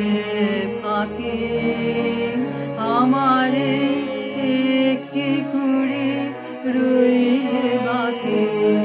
ফুলে পাকে আমারে একটি কুড়ি রইলে বাকে।